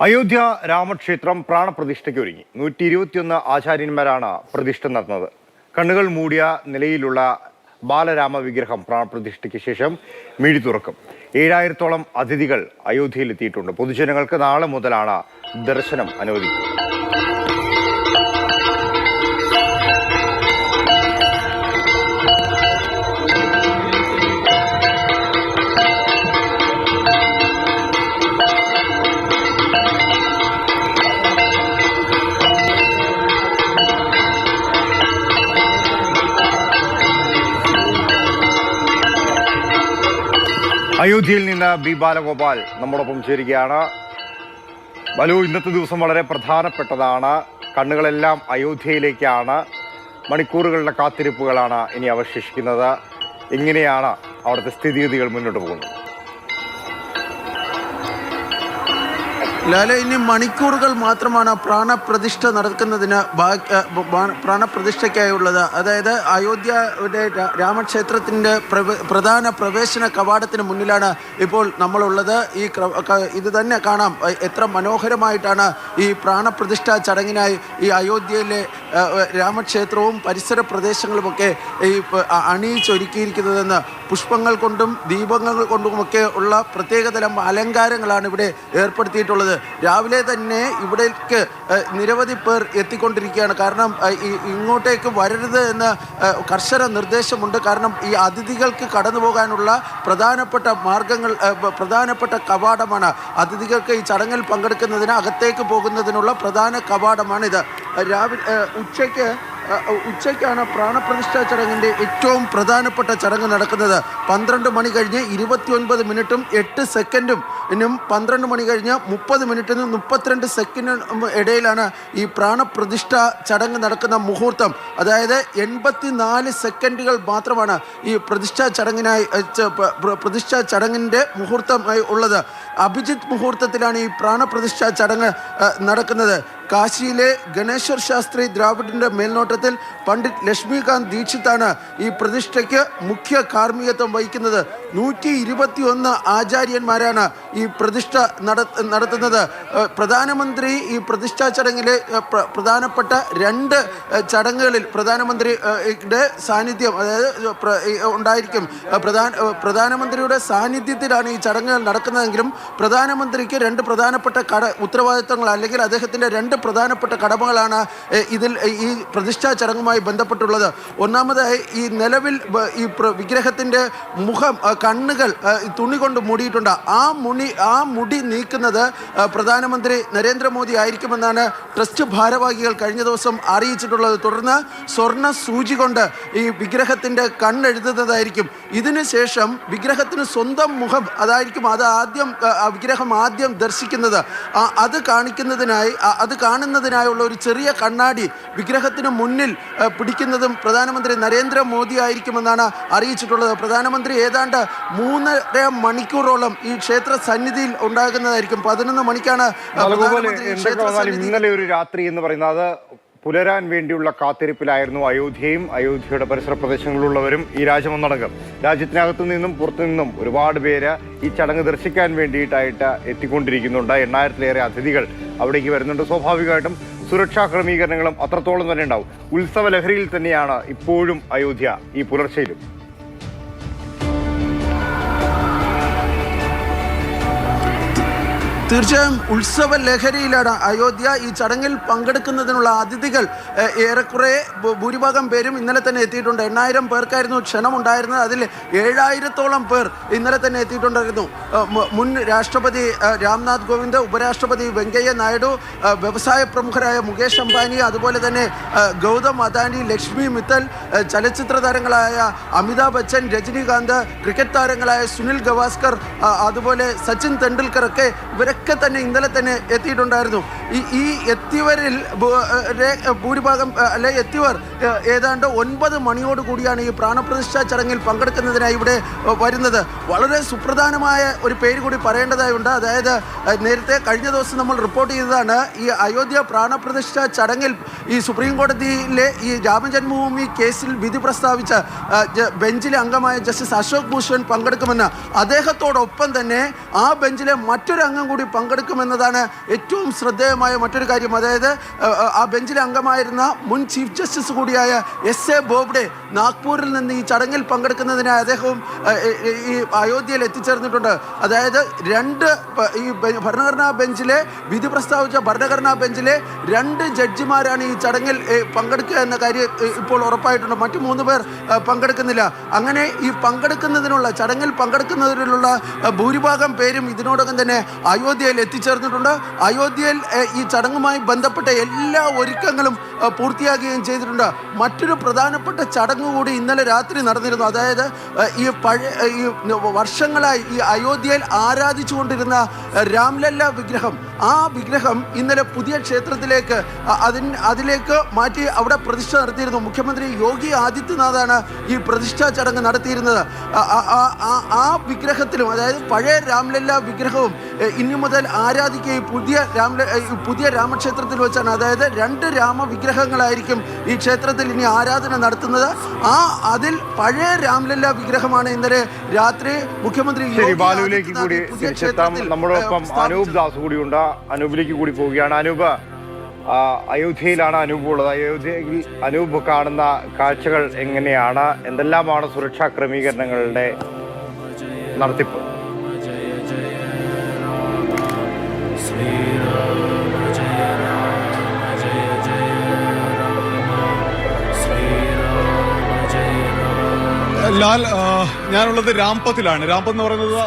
അയോധ്യ രാമക്ഷേത്രം പ്രാണപ്രതിഷ്ഠയ്ക്ക് ഒരുങ്ങി. നൂറ്റി ഇരുപത്തിയൊന്ന് ആചാര്യന്മാരാണ് പ്രതിഷ്ഠ നടന്നത്. കണ്ണുകൾ മൂടിയ നിലയിലുള്ള ബാലരാമ വിഗ്രഹം പ്രാണപ്രതിഷ്ഠയ്ക്ക് ശേഷം മിഴി തുറക്കും. ഏഴായിരത്തോളം അതിഥികൾ അയോധ്യയിലെത്തിയിട്ടുണ്ട്. പൊതുജനങ്ങൾക്ക് നാളെ മുതലാണ് ദർശനം അനുവദിക്കുന്നത് അയോധ്യയിൽ നിന്ന് ബി ബാലഗോപാൽ നമ്മോടൊപ്പം ചേരുകയാണ്. ബലു ഇന്നത്തെ ദിവസം വളരെ പ്രധാനപ്പെട്ടതാണ്. കണ്ണുകളെല്ലാം അയോധ്യയിലേക്കാണ്. മണിക്കൂറുകളുടെ കാത്തിരിപ്പുകളാണ് ഇനി അവശേഷിക്കുന്നത്. എങ്ങനെയാണ് അവിടുത്തെ സ്ഥിതിഗതികൾ മുന്നോട്ട് പോകുന്നത്? ലാല ഇനി മണിക്കൂറുകൾ മാത്രമാണ് പ്രാണപ്രതിഷ്ഠ നടക്കുന്നതിന് പ്രാണപ്രതിഷ്ഠയ്ക്കായുള്ളത്. അതായത് അയോധ്യയുടെ രാമക്ഷേത്രത്തിന്റെ പ്രധാന പ്രവേശന കവാടത്തിന് മുന്നിലാണ് ഇപ്പോൾ നമ്മളുള്ളത്. ഈ ഇത് തന്നെ കാണാം. എത്ര മനോഹരമായിട്ടാണ് ഈ പ്രാണപ്രതിഷ്ഠ ചടങ്ങിനായി ഈ അയോധ്യയിലെ രാമക്ഷേത്രവും പരിസര പ്രദേശങ്ങളുമൊക്കെ ഈ അണിയിച്ചൊരുക്കിയിരിക്കുന്നതെന്ന് പുഷ്പങ്ങൾ കൊണ്ടും ദീപങ്ങൾ കൊണ്ടുമൊക്കെ ഉള്ള പ്രത്യേകതരം അലങ്കാരങ്ങളാണ് ഇവിടെ ഏർപ്പെടുത്തിയിട്ടുള്ളത്. രാവിലെ തന്നെ ഇവിടേക്ക് നിരവധി പേർ എത്തിക്കൊണ്ടിരിക്കുകയാണ്. കാരണം ഇങ്ങോട്ടേക്ക് വരരുത് എന്ന് കർശന നിർദ്ദേശമുണ്ട്. കാരണം ഈ അതിഥികൾക്ക് കടന്നു പോകാനുള്ള പ്രധാനപ്പെട്ട മാർഗങ്ങൾ പ്രധാനപ്പെട്ട കവാടമാണ്. അതിഥികൾക്ക് ഈ ചടങ്ങിൽ പങ്കെടുക്കുന്നതിന് അകത്തേക്ക് പോകുന്നതിനുള്ള പ്രധാന കവാടമാണിത്. രാവിലെ ഉച്ചയ്ക്ക് ഉച്ചയ്ക്കാണ് പ്രാണപ്രതിഷ്ഠാ ചടങ്ങിന്റെ ഏറ്റവും പ്രധാനപ്പെട്ട ചടങ്ങ് നടക്കുന്നത്. പന്ത്രണ്ട് മണി കഴിഞ്ഞ് ഇരുപത്തിയൊൻപത് മിനിറ്റും എട്ട് സെക്കൻഡും ഇനും പന്ത്രണ്ട് മണി കഴിഞ്ഞ് മുപ്പത് മിനിറ്റിന് മുപ്പത്തിരണ്ട് സെക്കൻഡിനും ഇടയിലാണ് ഈ പ്രാണപ്രതിഷ്ഠ ചടങ്ങ് നടക്കുന്ന മുഹൂർത്തം. അതായത് എൺപത്തി നാല് സെക്കൻഡുകൾ മാത്രമാണ് ഈ പ്രതിഷ്ഠാ ചടങ്ങിനായി പ്രതിഷ്ഠാ ചടങ്ങിന്റെ മുഹൂർത്തമായി ഉള്ളത്. അഭിജിത്ത് മുഹൂർത്തത്തിലാണ് ഈ പ്രാണപ്രതിഷ്ഠാ ചടങ്ങ് നടക്കുന്നത്. കാശിയിലെ ഗണേശ്വർ ശാസ്ത്രി ദ്രാവിഡിന്റെ മേൽനോട്ടത്തിൽ പണ്ഡിറ്റ് ലക്ഷ്മികാന്ത് ദീക്ഷിത്താണ് ഈ പ്രതിഷ്ഠയ്ക്ക് മുഖ്യ കാർമ്മികത്വം വഹിക്കുന്നത്. നൂറ്റി ഇരുപത്തിയൊന്ന് ആചാര്യന്മാരാണ് ഈ പ്രതിഷ്ഠ നട നടത്തുന്നത്. പ്രധാനമന്ത്രി ഈ പ്രതിഷ്ഠാ ചടങ്ങിലെ പ്രധാനപ്പെട്ട രണ്ട് ചടങ്ങുകളിൽ പ്രധാനമന്ത്രിയുടെ സാന്നിധ്യം അതായത് ഉണ്ടായിരിക്കും. പ്രധാന പ്രധാനമന്ത്രിയുടെ സാന്നിധ്യത്തിലാണ് ഈ ചടങ്ങുകൾ നടക്കുന്നതെങ്കിലും പ്രധാനമന്ത്രിക്ക് രണ്ട് പ്രധാനപ്പെട്ട കട ഉത്തരവാദിത്തങ്ങൾ അല്ലെങ്കിൽ അദ്ദേഹത്തിന്റെ രണ്ട് പ്രധാനപ്പെട്ട കടമകളാണ് ഇതിൽ ഈ പ്രതിഷ്ഠാ ചടങ്ങുമായി ബന്ധപ്പെട്ടുള്ളത്. ഒന്നാമതായി ഈ നിലവിൽ ഈ വിഗ്രഹത്തിന്റെ മുഖം കണ്ണുകൾ തുണി കൊണ്ട് മൂടിയിട്ടുണ്ട്. ആ മുടി ആ മുടി നീക്കുന്നത് പ്രധാനമന്ത്രി നരേന്ദ്രമോദി ആയിരിക്കുമെന്നാണ് ട്രസ്റ്റ് ഭാരവാഹികൾ കഴിഞ്ഞ ദിവസം അറിയിച്ചിട്ടുള്ളത്. തുടർന്ന് സ്വർണ സൂചി കൊണ്ട് ഈ വിഗ്രഹത്തിന്റെ കണ്ണെഴുതുന്നതായിരിക്കും. ഇതിനുശേഷം വിഗ്രഹത്തിന് സ്വന്തം മുഖം അതായിരിക്കും അത് ആദ്യം വിഗ്രഹം ആദ്യം ദർശിക്കുന്നത്. അത് കാണിക്കുന്നതിനായി അത് കാണുന്നതിനായുള്ള ഒരു ചെറിയ കണ്ണാടി വിഗ്രഹത്തിന് മുന്നിൽ പിടിക്കുന്നതും പ്രധാനമന്ത്രി നരേന്ദ്രമോദി ആയിരിക്കുമെന്നാണ് അറിയിച്ചിട്ടുള്ളത്. പ്രധാനമന്ത്രി ഏതാണ്ട് മൂന്നര മണിക്കൂറോളം ഈ ക്ഷേത്ര സന്നിധിയിൽ ഉണ്ടാകുന്നതായിരിക്കും. പതിനൊന്ന് മണിക്കാണ് ഇന്നലെ ഒരു രാത്രി എന്ന് പറയുന്നത് പുലരാൻ വേണ്ടിയുള്ള കാത്തിരിപ്പിലായിരുന്നു അയോധ്യയും അയോധ്യയുടെ പരിസര പ്രദേശങ്ങളിലുള്ളവരും ഈ രാജമൊന്നടങ്കം രാജ്യത്തിനകത്തു നിന്നും പുറത്തു നിന്നും ഒരുപാട് പേര് ഈ ചടങ്ങ് ദർശിക്കാൻ വേണ്ടിയിട്ടായിട്ട് എത്തിക്കൊണ്ടിരിക്കുന്നുണ്ട്. എണ്ണായിരത്തിലേറെ അതിഥികൾ അവിടേക്ക് വരുന്നുണ്ട്. സ്വാഭാവികമായിട്ടും സുരക്ഷാ ക്രമീകരണങ്ങളും അത്രത്തോളം തന്നെ ഉണ്ടാവും. ഉത്സവ ലഹരിയിൽ തന്നെയാണ് ഇപ്പോഴും അയോധ്യ ഈ പുലർച്ചയിലും. തീർച്ചയായും ഉത്സവ ലഹരിയിലാണ് അയോധ്യ ഈ ചടങ്ങിൽ പങ്കെടുക്കുന്നതിനുള്ള അതിഥികൾ ഏറെക്കുറെ ഭൂരിഭാഗം പേരും ഇന്നലെ തന്നെ എത്തിയിട്ടുണ്ട്. എണ്ണായിരം പേർക്കായിരുന്നു ക്ഷണമുണ്ടായിരുന്നത്. അതിൽ ഏഴായിരത്തോളം പേർ ഇന്നലെ തന്നെ എത്തിയിട്ടുണ്ടായിരുന്നു. മുൻ രാഷ്ട്രപതി രാംനാഥ് കോവിന്ദ് ഉപരാഷ്ട്രപതി വെങ്കയ്യ നായിഡു വ്യവസായ പ്രമുഖരായ മുകേഷ് അംബാനി അതുപോലെ തന്നെ ഗൗതം അദാനി ലക്ഷ്മി മിത്തൽ ചലച്ചിത്ര താരങ്ങളായ അമിതാഭ് ബച്ചൻ രജനീകാന്ത് ക്രിക്കറ്റ് താരങ്ങളായ സുനിൽ ഗവാസ്കർ അതുപോലെ സച്ചിൻ തെണ്ടുൽക്കർ ഒക്കെ ഇവരൊക്കെ തന്നെ ഇന്നലെ തന്നെ എത്തിയിട്ടുണ്ടായിരുന്നു. ഈ ഈ എത്തിയവരിൽ ഭൂരിഭാഗം അല്ലെ എത്തിയവർ ഏതാണ്ട് ഒൻപത് മണിയോട് കൂടിയാണ് ഈ പ്രാണപ്രതിഷ്ഠാ ചടങ്ങിൽ പങ്കെടുക്കുന്നതിനായി ഇവിടെ വരുന്നത്. വളരെ സുപ്രധാനമായ ഒരു പേര് കൂടി പറയേണ്ടതായുണ്ട്. അതായത് നേരത്തെ കഴിഞ്ഞ ദിവസം നമ്മൾ റിപ്പോർട്ട് ചെയ്തതാണ് ഈ അയോധ്യ പ്രാണപ്രതിഷ്ഠ ചടങ്ങിൽ ഈ സുപ്രീം കോടതിയിലെ ഈ രാമജന്മഭൂമി കേസിൽ വിധി പ്രസ്താവിച്ച ബെഞ്ചിലെ അംഗമായ ജസ്റ്റിസ് അശോക് ഭൂഷൺ പങ്കെടുക്കുമെന്ന് അദ്ദേഹത്തോടൊപ്പം തന്നെ ആ ബെഞ്ചിലെ മറ്റൊരു അംഗം കൂടി കൂടി പങ്കെടുക്കുമെന്നതാണ് ഏറ്റവും ശ്രദ്ധേയമായ മറ്റൊരു കാര്യം. അതായത് ആ, ബെഞ്ചിലെ അംഗമായിരുന്ന മുൻ ചീഫ് ജസ്റ്റിസ് കൂടിയായ എസ് എ ബോബ്ഡെ നാഗ്പൂരിൽ നിന്ന് ഈ ചടങ്ങിൽ പങ്കെടുക്കുന്നതിനായി അദ്ദേഹവും ഈ- അയോധ്യയിൽ എത്തിച്ചേർന്നിട്ടുണ്ട്. അതായത് രണ്ട് ഈ ഭരണഘടനാ ബെഞ്ചിലെ വിധി പ്രസ്താവിച്ച ഭരണഘടനാ ബെഞ്ചിലെ രണ്ട് ജഡ്ജിമാരാണ് ഈ ചടങ്ങിൽ പങ്കെടുക്കുക എന്ന കാര്യം ഇപ്പോൾ ഉറപ്പായിട്ടുണ്ട്. മറ്റു മൂന്ന് പേർ പങ്കെടുക്കുന്നില്ല. അങ്ങനെ ഈ പങ്കെടുക്കുന്നതിനുള്ള ചടങ്ങിൽ പങ്കെടുക്കുന്നതിനുള്ള ഭൂരിഭാഗം പേരും ഇതിനോടകം തന്നെ അയോധ്യയിൽ എത്തിച്ചേർന്നിട്ടുണ്ട്. അയോധ്യയിൽ ഈ ചടങ്ങുമായി ബന്ധപ്പെട്ട എല്ലാ ഒരുക്കങ്ങളും പൂർത്തിയാക്കുകയും ചെയ്തിട്ടുണ്ട്. മറ്റൊരു പ്രധാനപ്പെട്ട ചടങ്ങ് കൂടി ഇന്നലെ രാത്രി നടന്നിരുന്നു. അതായത് ഈ പഴയ ഈ വർഷങ്ങളായി ഈ അയോധ്യയിൽ ആരാധിച്ചുകൊണ്ടിരുന്ന കൊണ്ടിരുന്ന രാംലല്ല വിഗ്രഹം. ആ വിഗ്രഹം ഇന്നലെ പുതിയ ക്ഷേത്രത്തിലേക്ക് അതിൻ അതിലേക്ക് മാറ്റി അവിടെ പ്രതിഷ്ഠ നടത്തിയിരുന്നു. മുഖ്യമന്ത്രി യോഗി ആദിത്യനാഥാണ് ഈ പ്രതിഷ്ഠാ ചടങ്ങ് നടത്തിയിരുന്നത്. ആ- വിഗ്രഹത്തിലും അതായത് പഴയ രാംലല്ല വിഗ്രഹവും ഇനി മുതൽ ആരാധിക്കുകയും പുതിയ രാമ പുതിയ രാമക്ഷേത്രത്തിൽ വെച്ചാണ്. അതായത് രണ്ട് രാമവിഗ്രഹങ്ങളായിരിക്കും ഈ ക്ഷേത്രത്തിൽ ഇനി ആരാധന നടത്തുന്നത്. ആ അതിൽ പഴയ രാംലല്ല വിഗ്രഹമാണ് ഇന്നലെ രാത്രി മുഖ്യമന്ത്രി ബാലുവിലേക്ക് കൂടി ഉണ്ട് തിരിച്ചെത്താം നമ്മളോടൊപ്പം. അനൂപ് ദാസ് കൂടിയുണ്ട്. അനൂപിലേക്ക് കൂടി പോവുകയാണ്. അനൂപ് അയോധ്യയിലാണ് അനൂപ് ഉള്ളത്. അയോധ്യയിൽ അനൂപ് കാണുന്ന കാഴ്ചകൾ എങ്ങനെയാണ്? എന്തെല്ലാമാണ് സുരക്ഷാ ക്രമീകരണങ്ങളുടെ നടത്തിപ്പ്? ലാൽ ഞാനുള്ളത് രാംപത്തിലാണ് രാംപത്ത് എന്ന് പറയുന്നത്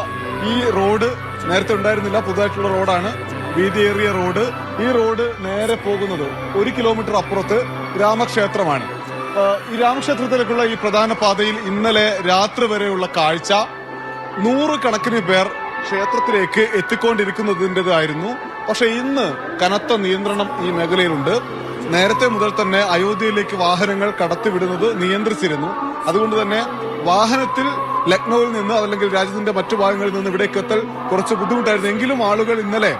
ഈ റോഡ് നേരത്തെ ഉണ്ടായിരുന്നില്ല. പുതുതായിട്ടുള്ള റോഡാണ്. വീതിയേറിയ റോഡ്. ഈ റോഡ് നേരെ പോകുന്നത് ഒരു കിലോമീറ്റർ അപ്പുറത്ത് രാമക്ഷേത്രമാണ്. ഈ രാമക്ഷേത്രത്തിലേക്കുള്ള ഈ പ്രധാന പാതയിൽ ഇന്നലെ രാത്രി വരെയുള്ള കാഴ്ച. നൂറുകണക്കിന് പേർ ക്ഷേത്രത്തിലേക്ക് എത്തിക്കൊണ്ടിരിക്കുന്നതിന്റെതായിരുന്നു. പക്ഷെ ഇന്ന് കനത്ത നിയന്ത്രണം ഈ മേഖലയിലുണ്ട്. നേരത്തെ മുതൽ തന്നെ അയോധ്യയിലേക്ക് വാഹനങ്ങൾ കടത്തിവിടുന്നത് നിയന്ത്രിച്ചിരുന്നു. അതുകൊണ്ട് തന്നെ വാഹനത്തിൽ ലക്നൌവിൽ നിന്ന് അല്ലെങ്കിൽ രാജ്യത്തിന്റെ മറ്റു ഭാഗങ്ങളിൽ നിന്ന് ഇവിടേക്ക് എത്തൽ കുറച്ച് ബുദ്ധിമുട്ടായിരുന്നു. എങ്കിലും ആളുകൾ ഇന്നലെ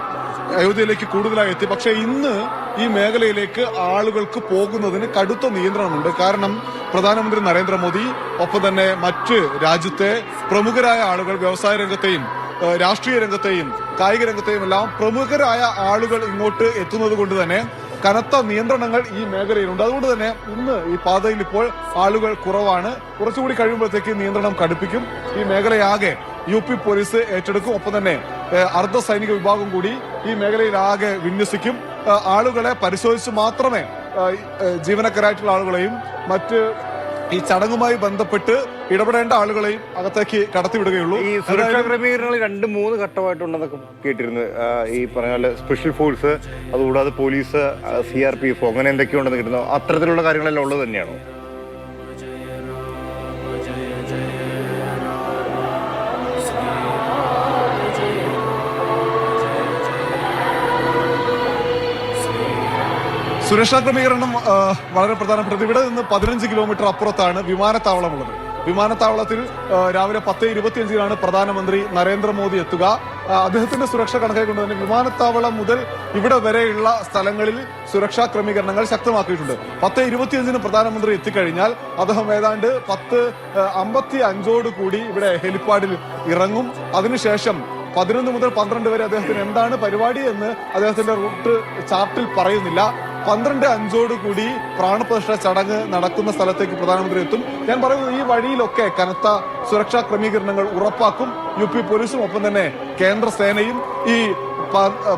അയോധ്യയിലേക്ക് കൂടുതലായി എത്തി. പക്ഷേ ഇന്ന് ഈ മേഖലയിലേക്ക് ആളുകൾക്ക് പോകുന്നതിന് കടുത്ത നിയന്ത്രണമുണ്ട്. കാരണം പ്രധാനമന്ത്രി നരേന്ദ്രമോദി ഒപ്പം തന്നെ മറ്റ് രാജ്യത്തെ പ്രമുഖരായ ആളുകൾ വ്യവസായ രംഗത്തെയും രാഷ്ട്രീയ രംഗത്തെയും കായിക രംഗത്തെയും എല്ലാം പ്രമുഖരായ ആളുകൾ ഇങ്ങോട്ട് എത്തുന്നത് കൊണ്ട് തന്നെ കനത്ത നിയന്ത്രണങ്ങൾ ഈ മേഖലയിലുണ്ട്. അതുകൊണ്ട് തന്നെ ഇന്ന് ഈ പാതയിൽ ഇപ്പോൾ ആളുകൾ കുറവാണ്. കുറച്ചുകൂടി കഴിയുമ്പോഴത്തേക്ക് നിയന്ത്രണം കടുപ്പിക്കും. ഈ മേഖലയാകെ യു പി പോലീസ് ഏറ്റെടുക്കും. ഒപ്പം തന്നെ അർദ്ധ സൈനിക വിഭാഗം കൂടി ഈ മേഖലയിലാകെ വിന്യസിക്കും. ആളുകളെ പരിശോധിച്ച് മാത്രമേ ജീവനക്കാരായിട്ടുള്ള ആളുകളെയും മറ്റ് ഈ ചടങ്ങുമായി ബന്ധപ്പെട്ട് ഇടപെടേണ്ട ആളുകളെയും അകത്തേക്ക് കടത്തിവിടുകയുള്ളൂ. ഈ സുരക്ഷാ ക്രമീകരണങ്ങൾ രണ്ട് മൂന്ന് ഘട്ടമായിട്ടുണ്ടെന്നൊക്കെ കേട്ടിരുന്നു. ഈ പറഞ്ഞ പോലെ സ്പെഷ്യൽ ഫോഴ്സ് അതുകൂടാതെ police C R P F അങ്ങനെ എന്തൊക്കെയുണ്ടെന്ന് കിട്ടുന്നു അത്തരത്തിലുള്ള കാര്യങ്ങളെല്ലാം ഉള്ളത് തന്നെയാണോ? സുരക്ഷാ ക്രമീകരണം വളരെ പ്രധാനപ്പെട്ടത്. ഇവിടെ നിന്ന് പതിനഞ്ച് കിലോമീറ്റർ അപ്പുറത്താണ് വിമാനത്താവളമുള്ളത്. വിമാനത്താവളത്തിൽ രാവിലെ പത്ത് ഇരുപത്തിയഞ്ചിനാണ് പ്രധാനമന്ത്രി നരേന്ദ്രമോദി എത്തുക. അദ്ദേഹത്തിന്റെ സുരക്ഷ കണക്കാക്കൊണ്ട് തന്നെ വിമാനത്താവളം മുതൽ ഇവിടെ വരെയുള്ള സ്ഥലങ്ങളിൽ സുരക്ഷാ ക്രമീകരണങ്ങൾ ശക്തമാക്കിയിട്ടുണ്ട്. പത്ത് ഇരുപത്തിയഞ്ചിന് പ്രധാനമന്ത്രി എത്തിക്കഴിഞ്ഞാൽ അദ്ദേഹം ഏതാണ്ട് പത്ത് അമ്പത്തി അഞ്ചോട് കൂടി ഇവിടെ ഹെലിപ്പാഡിൽ ഇറങ്ങും. അതിനുശേഷം പതിനൊന്ന് മുതൽ പന്ത്രണ്ട് വരെ അദ്ദേഹത്തിന് എന്താണ് പരിപാടി എന്ന് അദ്ദേഹത്തിന്റെ റൂട്ട് ചാർട്ടിൽ പറയുന്നില്ല. പന്ത്രണ്ട് അഞ്ചോട് കൂടി പ്രാണപ്രതിഷ്ഠ ചടങ്ങ് നടക്കുന്ന സ്ഥലത്തേക്ക് പ്രധാനമന്ത്രി എത്തും. ഞാൻ പറയുന്നത് ഈ വഴിയിലൊക്കെ കനത്ത സുരക്ഷാ ക്രമീകരണങ്ങൾ ഉറപ്പാക്കും. യു പി പോലീസും ഒപ്പം തന്നെ കേന്ദ്ര സേനയും ഈ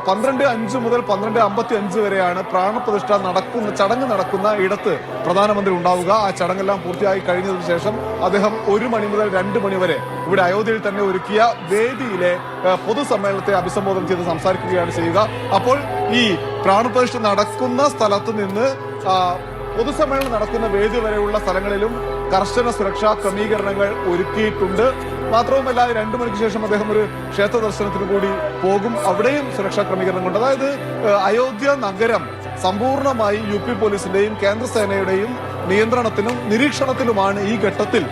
പന്ത്രണ്ട് അഞ്ച് മുതൽ പന്ത്രണ്ട് അമ്പത്തി അഞ്ച് വരെയാണ് പ്രാണപ്രതിഷ്ഠ നടക്കുന്ന ചടങ്ങ് നടക്കുന്ന ഇടത്ത് പ്രധാനമന്ത്രി ഉണ്ടാവുക. ആ ചടങ്ങെല്ലാം പൂർത്തിയായി കഴിഞ്ഞതിന് ശേഷം അദ്ദേഹം ഒരു മണി മുതൽ രണ്ട് മണി വരെ ഇവിടെ അയോധ്യയിൽ തന്നെ ഒരുക്കിയ വേദിയിലെ പൊതുസമ്മേളനത്തെ അഭിസംബോധന ചെയ്ത് സംസാരിക്കുകയാണ് ചെയ്യുക. അപ്പോൾ ഈ പ്രാണപ്രതിഷ്ഠ നടക്കുന്ന സ്ഥലത്ത് നിന്ന് പൊതുസമ്മേളനം നടക്കുന്ന വേദി വരെയുള്ള സ്ഥലങ്ങളിലും കർശന സുരക്ഷാ ക്രമീകരണങ്ങൾ ഒരുക്കിയിട്ടുണ്ട്. മാത്രവുമല്ല രണ്ടു മണിക്ക് ശേഷം അദ്ദേഹം ഒരു ക്ഷേത്ര ദർശനത്തിന് കൂടി പോകും. അവിടെയും സുരക്ഷാ ക്രമീകരണങ്ങളുണ്ട്. അതായത് അയോധ്യ നഗരം സമ്പൂർണമായി യു പി പോലീസിന്റെയും കേന്ദ്ര സേനയുടെയും നിയന്ത്രണത്തിലും നിരീക്ഷണത്തിലുമാണ് ഈ ഘട്ടത്തിൽ